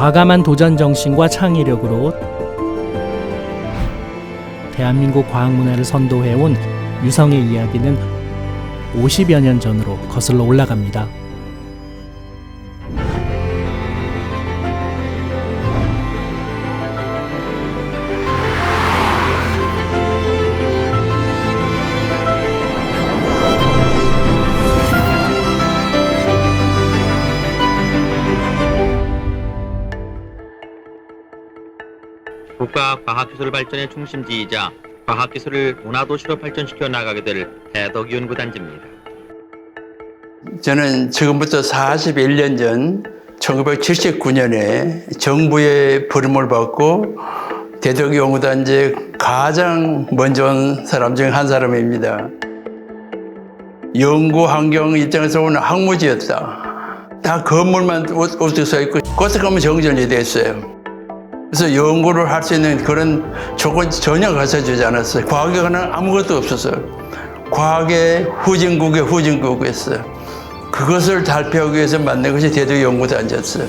과감한 도전 정신과 창의력으로 대한민국 과학 문화를 선도해온 유성의 이야기는 50여 년 전으로 거슬러 올라갑니다. 국가 과학기술 발전의 중심지이자 과학기술을 문화도시로 발전시켜 나가게 될 대덕 연구단지입니다. 저는 지금부터 41년 전 1979년에 정부의 부름을 받고 대덕 연구단지에 가장 먼저 온 사람 중 한 사람입니다. 연구 환경 입장에서 보면 항무지였다. 다 건물만 우뚝 서 있고 고스가면 정전이 됐어요. 그래서 연구를 할 수 있는 그런 조건 전혀 갖춰주지 않았어요. 과학에 관한 아무것도 없었어요. 과학의 후진국의 후진국이었어요. 그것을 달표하기 위해서 만든 것이 대도 연구단지였어요.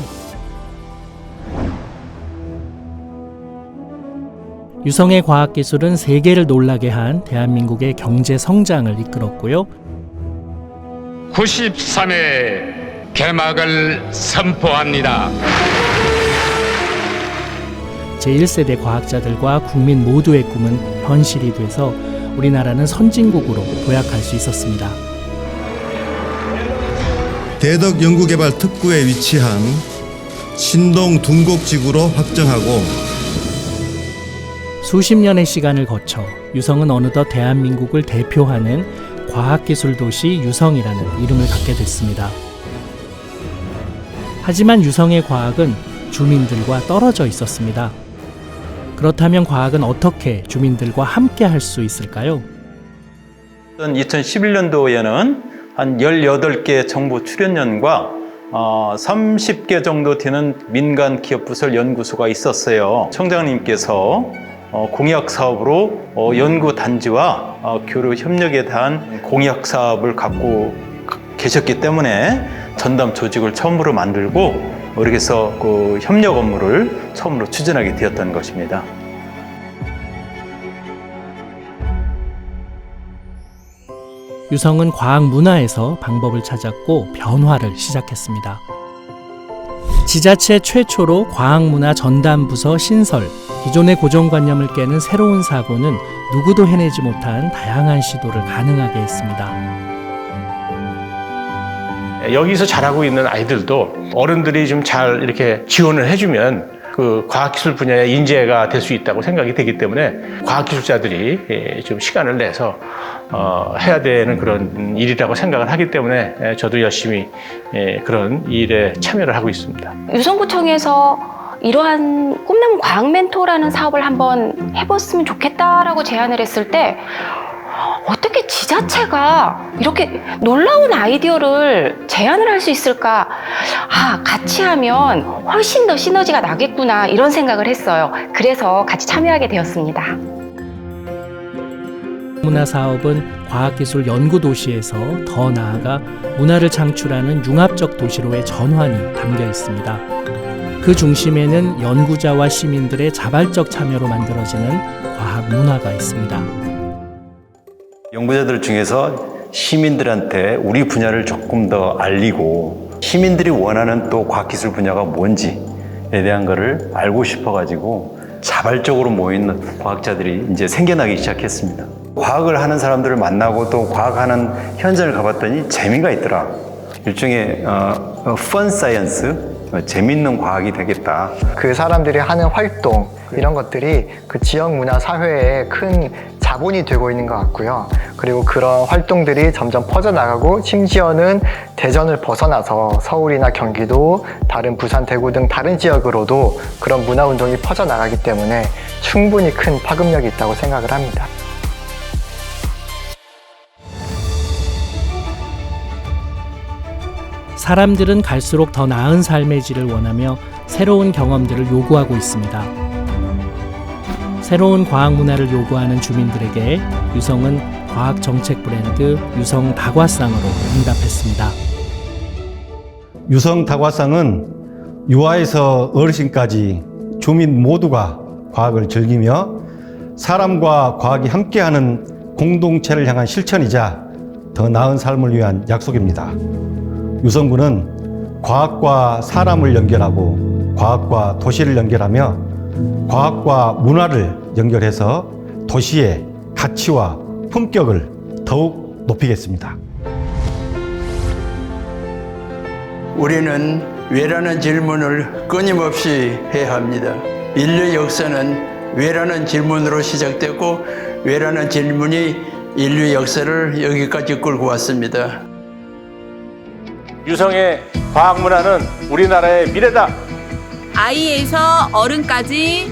유성의 과학기술은 세계를 놀라게 한 대한민국의 경제 성장을 이끌었고요. 93회 개막을 선포합니다. 제1세대 과학자들과 국민 모두의 꿈은 현실이 돼서 우리나라는 선진국으로 도약할 수 있었습니다. 대덕 연구개발 특구에 위치한 신동 둔곡지구로 확정하고 수십 년의 시간을 거쳐 유성은 어느덧 대한민국을 대표하는 과학기술 도시 유성이라는 이름을 갖게 됐습니다. 하지만 유성의 과학은 주민들과 떨어져 있었습니다. 그렇다면 과학은 어떻게 주민들과 함께 할 수 있을까요? 2011년도에는 한 18개 정부 출연연과 어, 30개 정도 되는 민간 기업 부설 연구소가 있었어요. 청장님께서 어, 공약 사업으로 어, 연구 단지와 어, 교류 협력에 대한 공약 사업을 갖고 계셨기 때문에 전담 조직을 처음으로 만들고 해서 그 협력 업무를 처음으로 추진하게 되었던 것입니다. 유성은 과학 문화에서 방법을 찾았고 변화를 시작했습니다. 지자체 최초로 과학 문화 전담 부서 신설, 기존의 고정관념을 깨는 새로운 사고는 누구도 해내지 못한 다양한 시도를 가능하게 했습니다. 여기서 자라고 있는 아이들도 어른들이 좀 잘 이렇게 지원을 해주면 그 과학기술 분야의 인재가 될 수 있다고 생각이 되기 때문에 과학기술자들이 예, 좀 시간을 내서 어, 해야 되는 그런 일이라고 생각을 하기 때문에 예, 저도 열심히 예, 그런 일에 참여를 하고 있습니다. 유성구청에서 이러한 꿈나무 과학 멘토라는 사업을 한번 해봤으면 좋겠다라고 제안을 했을 때 어떻게 지자체가 이렇게 놀라운 아이디어를 제안을 할 수 있을까? 아, 같이 하면 훨씬 더 시너지가 나겠구나 이런 생각을 했어요. 그래서 같이 참여하게 되었습니다. 문화 사업은 과학기술 연구 도시에서 더 나아가 문화를 창출하는 융합적 도시로의 전환이 담겨 있습니다. 그 중심에는 연구자와 시민들의 자발적 참여로 만들어지는 과학 문화가 있습니다. 연구자들 중에서 시민들한테 우리 분야를 조금 더 알리고 시민들이 원하는 또 과학기술 분야가 뭔지에 대한 거를 알고 싶어가지고 자발적으로 모이는 과학자들이 이제 생겨나기 시작했습니다. 과학을 하는 사람들을 만나고 또 과학하는 현장을 가봤더니 재미가 있더라. 일종의 어, 펀 사이언스, 어, 재밌는 과학이 되겠다. 그 사람들이 하는 활동 이런 것들이 그 지역 문화 사회에 큰 자본이 되고 있는 것 같고요. 그리고 그런 활동들이 점점 퍼져나가고 심지어는 대전을 벗어나서 서울이나 경기도, 다른 부산, 대구 등 다른 지역으로도 그런 문화 운동이 퍼져나가기 때문에 충분히 큰 파급력이 있다고 생각을 합니다. 사람들은 갈수록 더 나은 삶의 질을 원하며 새로운 경험들을 요구하고 있습니다. 새로운 과학 문화를 요구하는 주민들에게 유성은 과학 정책 브랜드 유성 다과상으로 응답했습니다. 유성 다과상은 유아에서 어르신까지 주민 모두가 과학을 즐기며 사람과 과학이 함께하는 공동체를 향한 실천이자 더 나은 삶을 위한 약속입니다. 유성군은 과학과 사람을 연결하고 과학과 도시를 연결하며 과학과 문화를 연결해서 도시의 가치와 품격을 더욱 높이겠습니다. 우리는 왜라는 질문을 끊임없이 해야 합니다. 인류 역사는 왜라는 질문으로 시작됐고 왜라는 질문이 인류 역사를 여기까지 끌고 왔습니다. 유성의 과학 문화는 우리나라의 미래다. 아이에서 어른까지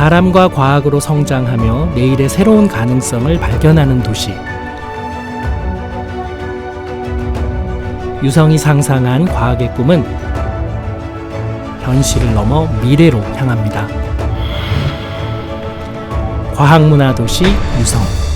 사람과 과학으로 성장하며 내일의 새로운 가능성을 발견하는 도시. 유성이 상상한 과학의 꿈은 현실을 넘어 미래로 향합니다. 과학문화 도시 유성.